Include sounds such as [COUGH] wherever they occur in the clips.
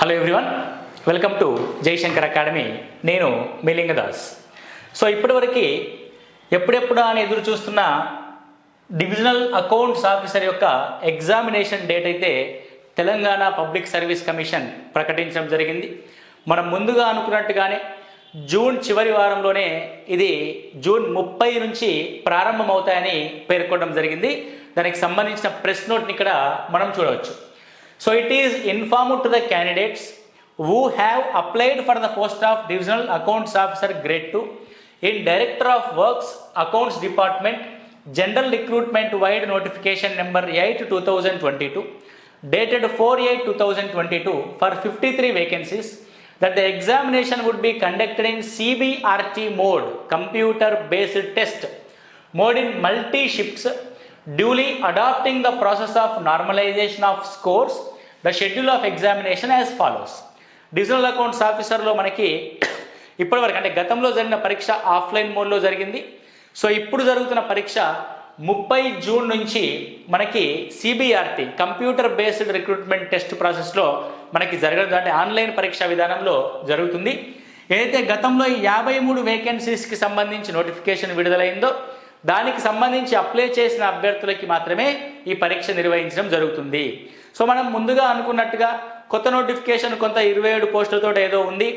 Hello everyone welcome to Jayashankar academy నేను Milingadas. So ఇప్పటివరకు ఎప్పుడెప్పుడు అని ఎదురు చూస్తున్న డివిజనల్ అకౌంట్స్ ఆఫీసర్ యొక్క ఎగ్జామినేషన్ డేట్ అయితే తెలంగాణ పబ్లిక్ సర్వీస్ కమిషన్ ప్రకటించడం జరిగింది. మనం ముందుగా అనుకున్నట్టుగానే జూన్ చివరి వారంలోనే ఇది జూన్ ముప్పై నుంచి ప్రారంభమవుతాయని పేర్కొనడం జరిగింది. దానికి సంబంధించిన ప్రెస్ నోట్ని ఇక్కడ మనం చూడవచ్చు. So it is informed to the candidates who have applied for the post of Divisional Accounts Officer Grade 2 in Director of Works Accounts Department General Recruitment Wide Notification Number 8 2022 dated 4 8 2022 for 53 vacancies that the examination would be conducted in CBRT mode computer based test mode in multi shifts duly adopting the process of normalization of scores the schedule of examination as follows divisional accounts ఆఫీసర్లో మనకి ఇప్పటివరకు అంటే గతంలో జరిగిన పరీక్ష offline మోడ్లో జరిగింది. So ఇప్పుడు జరుగుతున్న పరీక్ష ముప్పై జూన్ నుంచి మనకి CBRT computer based recruitment test ప్రాసెస్లో మనకి జరగదు అంటే ఆన్లైన్ పరీక్షా విధానంలో జరుగుతుంది. ఏదైతే గతంలో ఈ యాభై మూడు వేకెన్సీస్కి సంబంధించి నోటిఫికేషన్ విడుదలైందో దానికి సంబంధించి అప్లై చేసిన అభ్యర్థులకి మాత్రమే ఈ పరీక్ష నిర్వహించడం జరుగుతుంది. సో మనం ముందుగా అనుకున్నట్టుగా కొత్త నోటిఫికేషన్ కొంత ఇరవై ఏడు పోస్టులతో ఏదో ఉంది.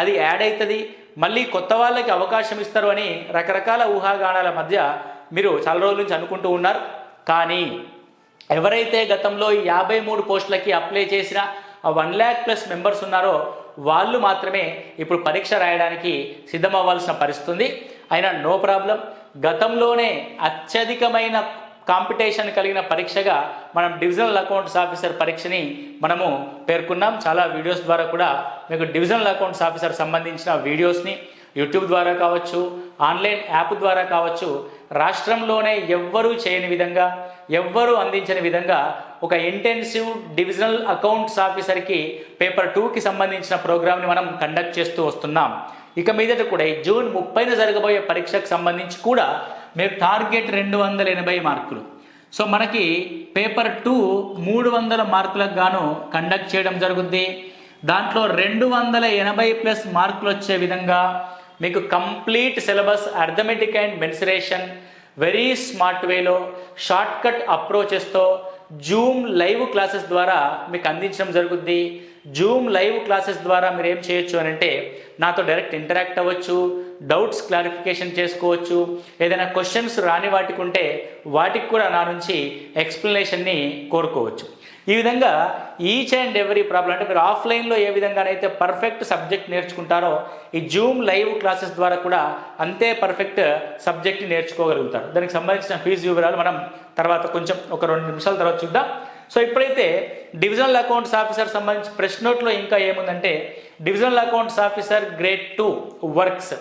అది యాడ్ అవుతుంది మళ్ళీ కొత్త వాళ్ళకి అవకాశం ఇస్తారు అని రకరకాల ఊహాగానాల మధ్య మీరు చాలా రోజుల నుంచి అనుకుంటూ ఉన్నారు. కానీ ఎవరైతే గతంలో ఈ యాభై మూడు పోస్టులకి అప్లై చేసిన ఆ వన్ ల్యాక్ ప్లస్ మెంబర్స్ ఉన్నారో వాళ్ళు మాత్రమే ఇప్పుడు పరీక్ష రాయడానికి సిద్ధమవ్వాల్సిన పరిస్థితుంది. అయినా నో ప్రాబ్లం. గతంలోనే అత్యధికమైన కాంపిటీషన్ కలిగిన పరీక్షగా మనం డివిజనల్ అకౌంట్స్ ఆఫీసర్ పరీక్షని మనము పేర్కొన్నాం. చాలా వీడియోస్ ద్వారా కూడా మీకు డివిజనల్ అకౌంట్స్ ఆఫీసర్ సంబంధించిన వీడియోస్ని యూట్యూబ్ ద్వారా కావచ్చు ఆన్లైన్ యాప్ ద్వారా కావచ్చు రాష్ట్రంలోనే ఎవ్వరూ చేయని విధంగా ఎవ్వరూ అందించని విధంగా ఒక ఇంటెన్సివ్ డివిజనల్ అకౌంట్స్ ఆఫీసర్కి పేపర్ టూకి సంబంధించిన ప్రోగ్రామ్ని మనం కండక్ట్ చేస్తూ వస్తున్నాం. ఇక మీదట కూడా ఈ జూన్ ముప్పైన జరగబోయే పరీక్షకు సంబంధించి కూడా మీరు టార్గెట్ రెండు వందల ఎనభై మార్కులు. సో మనకి పేపర్ టూ మూడు వందల మార్కులకు గాను కండక్ట్ చేయడం జరుగుద్ది. దాంట్లో రెండు వందల ఎనభై ప్లస్ మార్కులు వచ్చే విధంగా మీకు complete syllabus arithmetic and mensuration very smart వేలో షార్ట్ కట్ అప్రోచెస్తో జూమ్ లైవ్ క్లాసెస్ ద్వారా మీకు అందించడం జరుగుద్ది. జూమ్ లైవ్ క్లాసెస్ ద్వారా మీరు ఏం చేయొచ్చు అని అంటే నాతో డైరెక్ట్ ఇంటరాక్ట్ అవ్వచ్చు డౌట్స్ క్లారిఫికేషన్ చేసుకోవచ్చు ఏదైనా క్వశ్చన్స్ రాని వాటికి ఉంటే వాటికి కూడా నా నుంచి ఎక్స్ప్లెనేషన్ని కోరుకోవచ్చు. ఈ విధంగా ఈచ్ అండ్ ఎవ్రీ ప్రాబ్లం అంటే మీరు ఆఫ్లైన్లో ఏ విధంగానైతే పర్ఫెక్ట్ సబ్జెక్ట్ నేర్చుకుంటారో ఈ జూమ్ లైవ్ క్లాసెస్ ద్వారా కూడా అంతే పర్ఫెక్ట్ సబ్జెక్ట్ నేర్చుకోగలుగుతారు. దానికి సంబంధించిన ఫీజు వివరాలు మనం తర్వాత కొంచెం ఒక రెండు నిమిషాల తర్వాత చూద్దాం. సో ఇప్పుడైతే డివిజనల్ అకౌంట్స్ ఆఫీసర్ సంబంధించి ప్రెస్ నోట్లో ఇంకా ఏముందంటే divisional accounts officer grade two works.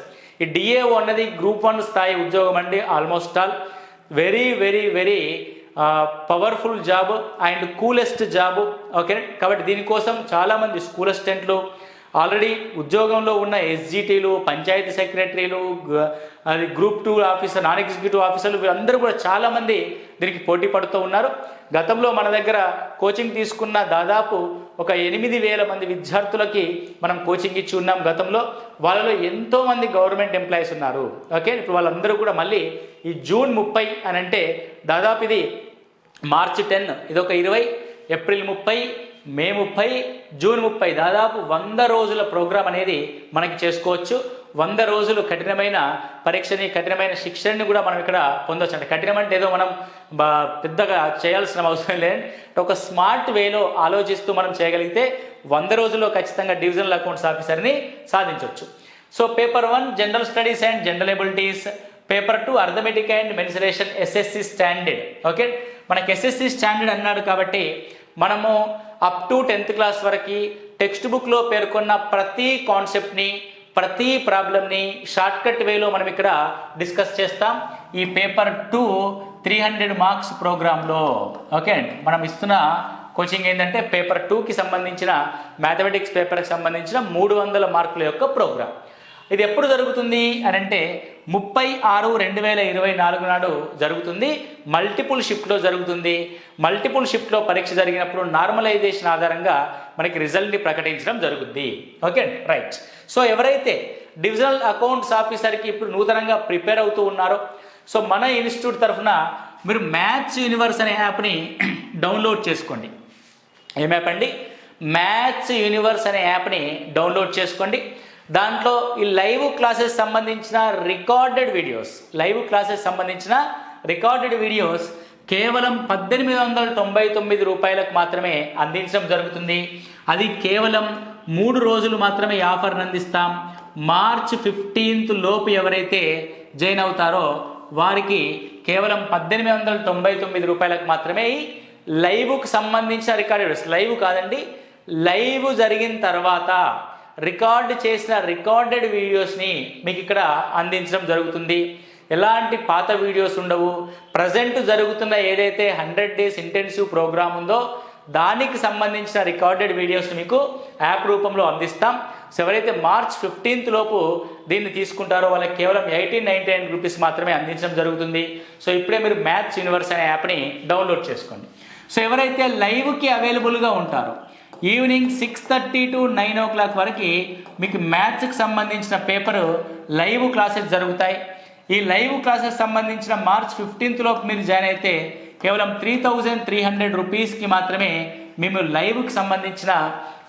ఈ డిఏఓ అన్నది గ్రూప్ వన్ స్థాయి ఉద్యోగం అండి almost all. Very very very powerful job and coolest job. Okay కాబట్టి దీనికోసం చాలామంది స్కూల్ అసిస్టెంట్లు ఆల్రెడీ ఉద్యోగంలో ఉన్న ఎస్జిటీలు పంచాయతీ సెక్రటరీలు అది group two officer non executive ఆఫీసర్లు వీరందరూ కూడా చాలామంది దీనికి పోటీ పడుతూ ఉన్నారు. గతంలో మన దగ్గర కోచింగ్ తీసుకున్న దాదాపు ఒక ఎనిమిది వేల మంది విద్యార్థులకి మనం కోచింగ్ ఇచ్చి ఉన్నాం గతంలో. వాళ్ళలో ఎంతోమంది గవర్నమెంట్ ఎంప్లాయీస్ ఉన్నారు. ఓకే? ఇప్పుడు వాళ్ళందరూ కూడా మళ్ళీ ఈ జూన్ ముప్పై అని అంటే దాదాపు ఇది మార్చి టెన్ ఇదొక ఇరవై ఏప్రిల్ ముప్పై మే ముప్పై జూన్ ముప్పై దాదాపు వంద రోజుల ప్రోగ్రాం అనేది మనకి చేసుకోవచ్చు. వంద రోజులు కఠినమైన పరీక్షని కఠినమైన శిక్షణని కూడా మనం ఇక్కడ పొందవచ్చు అంటే కఠినం అంటే ఏదో మనం బా పెద్దగా చేయాల్సిన అవసరం లేదంటే ఒక స్మార్ట్ వేలో ఆలోచిస్తూ మనం చేయగలిగితే వంద రోజుల్లో ఖచ్చితంగా డివిజనల్ అకౌంట్స్ ఆఫీసర్ని సాధించవచ్చు so paper one general studies and general abilities. Paper two arithmetic and mensuration SSC standard. Okay? మనకి ఎస్ఎస్సి స్టాండర్డ్ అన్నాడు కాబట్టి మనము అప్ టు టెన్త్ క్లాస్ వరకు టెక్స్ట్ బుక్లో పేర్కొన్న ప్రతి కాన్సెప్ట్ని ప్రతి ప్రాబ్లమ్ని షార్ట్కట్ వేలో మనం ఇక్కడ డిస్కస్ చేస్తాం. ఈ paper two three hundred marks ప్రోగ్రాంలో ఓకే అండి. మనం ఇస్తున్న కోచింగ్ ఏంటంటే పేపర్ టూకి సంబంధించిన మ్యాథమెటిక్స్ పేపర్కి సంబంధించిన మూడు వందల మార్కుల యొక్క ప్రోగ్రామ్ ఇది ఎప్పుడు జరుగుతుంది అని అంటే ముప్పై ఆరు రెండు వేల ఇరవై నాలుగు నాడు జరుగుతుంది. మల్టిపుల్ షిఫ్ట్లో జరుగుతుంది. మల్టిపుల్ షిఫ్ట్లో పరీక్ష జరిగినప్పుడు నార్మలైజేషన్ ఆధారంగా మనకి రిజల్ట్ని ప్రకటించడం జరుగుద్ది. ఓకే రైట్ సో ఎవరైతే డివిజనల్ అకౌంట్స్ ఆఫీసర్కి ఇప్పుడు నూతనంగా ప్రిపేర్ అవుతూ ఉన్నారో సో మన ఇన్స్టిట్యూట్ తరఫున మీరు మ్యాథ్స్ యూనివర్స్ అనే యాప్ని డౌన్లోడ్ [CLEARS THROAT] చేసుకోండి. ఏం యాప్ అండి? మ్యాథ్స్ యూనివర్స్ అనే యాప్ని డౌన్లోడ్ చేసుకోండి. దాంట్లో ఈ లైవ్ క్లాసెస్ సంబంధించిన రికార్డెడ్ వీడియోస్ లైవ్ క్లాసెస్ సంబంధించిన రికార్డెడ్ వీడియోస్ కేవలం పద్దెనిమిది వందల తొంభై తొమ్మిది రూపాయలకు మాత్రమే అందించడం జరుగుతుంది. అది కేవలం మూడు రోజులు మాత్రమే ఆఫర్ను ఆఫర్ని అందిస్తాం. మార్చ్ ఫిఫ్టీన్త్ లోపు ఎవరైతే జాయిన్ అవుతారో వారికి కేవలం పద్దెనిమిది వందల తొంభై తొమ్మిది రూపాయలకు మాత్రమే ఈ లైవ్కు సంబంధించిన రికార్డెడ్ లైవ్ కాదండి లైవ్ జరిగిన తర్వాత రికార్డ్ చేసిన రికార్డెడ్ వీడియోస్ని మీకు ఇక్కడ అందించడం జరుగుతుంది. ఎలాంటి పాత వీడియోస్ ఉండవు. ప్రజెంట్ జరుగుతున్న ఏదైతే హండ్రెడ్ డేస్ ఇంటెన్సివ్ ప్రోగ్రామ్ ఉందో దానికి సంబంధించిన రికార్డెడ్ వీడియోస్ మీకు యాప్ రూపంలో అందిస్తాం. సో ఎవరైతే మార్చ్ ఫిఫ్టీన్త్ లోపు దీన్ని తీసుకుంటారో వాళ్ళకి కేవలం ఎయిటీన్ నైన్టీ నైన్ రూపీస్ మాత్రమే అందించడం జరుగుతుంది. సో ఇప్పుడే మీరు మ్యాథ్స్ యూనివర్స్ అనే యాప్ని డౌన్లోడ్ చేసుకోండి. సో ఎవరైతే లైవ్కి అవైలబుల్గా ఉంటారో evening six thirty to nine o'clock వరకు మీకు మ్యాథ్స్కి సంబంధించిన పేపరు లైవ్ క్లాసెస్ జరుగుతాయి. ఈ లైవ్ క్లాసెస్ సంబంధించిన మార్చ్ ఫిఫ్టీన్త్ లోపు మీరు జాయిన్ అయితే కేవలం త్రీ థౌజండ్ త్రీ హండ్రెడ్ రూపీస్కి మాత్రమే మేము లైవ్కి సంబంధించిన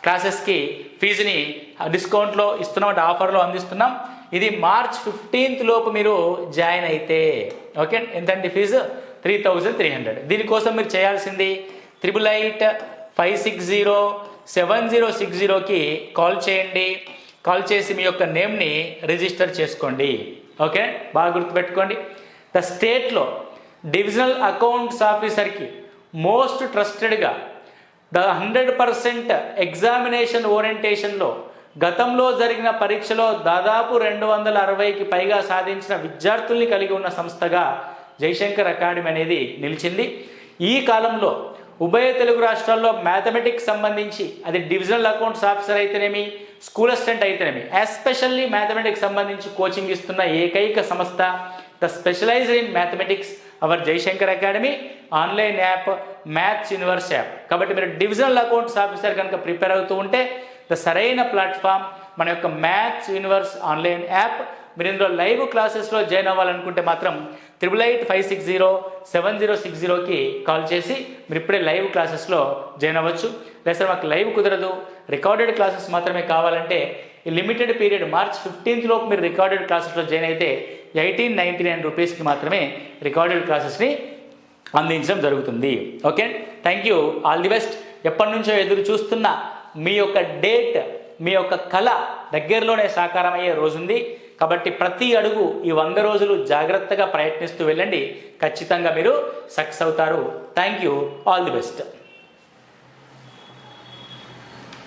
క్లాసెస్కి ఫీజుని డిస్కౌంట్లో ఇస్తున్నాం ఆఫర్లో అందిస్తున్నాం. ఇది మార్చ్ ఫిఫ్టీన్త్ లోపు మీరు జాయిన్ అయితే. ఓకే ఎంతండి fee? Three thousand three hundred దీనికోసం మీరు చేయాల్సింది triple eight five six zero seven zero six జీరోకి కాల్ చేయండి. కాల్ చేసి మీ యొక్క నేమ్ని రిజిస్టర్ చేసుకోండి. ఓకే? బాగా గుర్తుపెట్టుకోండి. ద స్టేట్లో డివిజనల్ అకౌంట్స్ ఆఫీసర్కి మోస్ట్ ట్రస్టెడ్గా ద హండ్రెడ్ పర్సెంట్ ఎగ్జామినేషన్ ఓరియంటేషన్లో గతంలో జరిగిన పరీక్షలో దాదాపు రెండు వందల అరవైకి పైగా సాధించిన విద్యార్థుల్ని కలిగి ఉన్న సంస్థగా జయశంకర్ అకాడమీ అనేది నిలిచింది. ఈ కాలంలో ఉభయ తెలుగు రాష్ట్రాల్లో మ్యాథమెటిక్స్ సంబంధించి అది డివిజనల్ అకౌంట్స్ ఆఫీసర్ అయితేనేమి స్కూల్ అసిస్టెంట్ అయితేనేమి ఎస్పెషల్లీ మ్యాథమెటిక్స్ సంబంధించి కోచింగ్ ఇస్తున్న ఏకైక సంస్థ the specialised in mathematics our Jayashankar academy online app maths universe app కాబట్టి మీరు డివిజనల్ అకౌంట్స్ ఆఫీసర్ కనుక ప్రిపేర్ అవుతూ ఉంటే ద సరైన ప్లాట్ఫామ్ మన యొక్క మ్యాథ్స్ యూనివర్స్ ఆన్లైన్ యాప్ మీరు ఇందులో లైవ్ క్లాసెస్లో జాయిన్ అవ్వాలనుకుంటే మాత్రం triple eight five six zero seven zero six జీరోకి కాల్ చేసి మీరు ఇప్పుడే లైవ్ క్లాసెస్లో జాయిన్ అవ్వచ్చు. లేదా మాకు లైవ్ కుదరదు. రికార్డెడ్ క్లాసెస్ మాత్రమే కావాలంటే ఈ లిమిటెడ్ పీరియడ్ మార్చ్ ఫిఫ్టీన్త్ లోపు మీరు రికార్డెడ్ క్లాసెస్లో జాయిన్ అయితే ఎయిటీన్ నైంటీ నైన్ రూపీస్కి మాత్రమే రికార్డెడ్ క్లాసెస్ని అందించడం జరుగుతుంది. Okay? Thank you. All the best. ఎప్పటి నుంచో ఎదురు చూస్తున్న మీ యొక్క డేట్ మీ యొక్క కళ దగ్గరలోనే సాకారం అయ్యే రోజుంది. కాబట్టి ప్రతి అడుగు ఈ వంద రోజులు జాగ్రత్తగా ప్రయత్నిస్తూ వెళ్ళండి. ఖచ్చితంగా మీరు సక్సెస్ అవుతారు. Thank you all the best